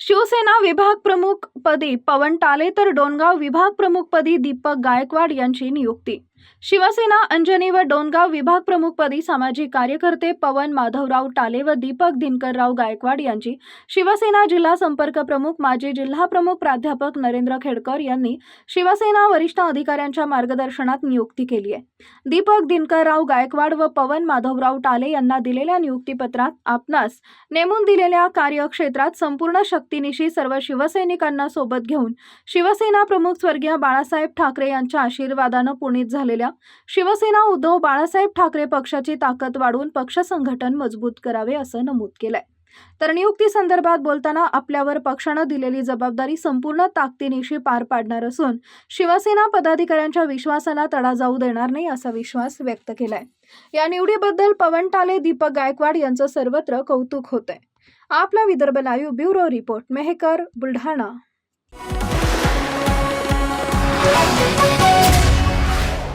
शिवसेना विभाग प्रमुख पदी पवन टाले तर डोनगाव विभाग प्रमुख पदी दीपक गायकवाड यांची नियुक्ती. शिवसेना अंजनी व डोनगाव विभाग प्रमुखपदी सामाजिक कार्यकर्ते पवन माधवराव टाले व दीपक दिनकरराव गायकवाड यांची शिवसेना जिल्हा संपर्क प्रमुख माजी जिल्हा प्रमुख प्राध्यापक नरेंद्र खेडकर यांनी शिवसेना वरिष्ठ अधिकाऱ्यांच्या मार्गदर्शनात नियुक्ती केली आहे. दीपक दिनकरराव गायकवाड व पवन माधवराव टाले यांना दिलेल्या नियुक्तीपत्रात आपणास नेमून दिलेल्या कार्यक्षेत्रात संपूर्ण शक्तीनिशी सर्व शिवसैनिकांना सोबत घेऊन शिवसेना प्रमुख स्वर्गीय बाळासाहेब ठाकरे यांच्या आशीर्वादानं पुनीत झालेल्या शिवसेना उद्धव बाळासाहेब ठाकरे पक्षाची ताकद वाढवून पक्ष संघटन मजबूत करावे असं नमूद केलंय. तर नियुक्ती संदर्भात बोलताना आपल्यावर पक्षानं दिलेली जबाबदारी संपूर्ण ताकदीनिशी पार पाडणार असून शिवसेना पदाधिकाऱ्यांच्या विश्वासाला तडा जाऊ देणार नाही असा विश्वास व्यक्त केलाय. या निवडीबद्दल पवन टाले दीपक गायकवाड यांचं सर्वत्र कौतुक होतंय. आपला Vidarbha live bureau report Mehkar Buldhana.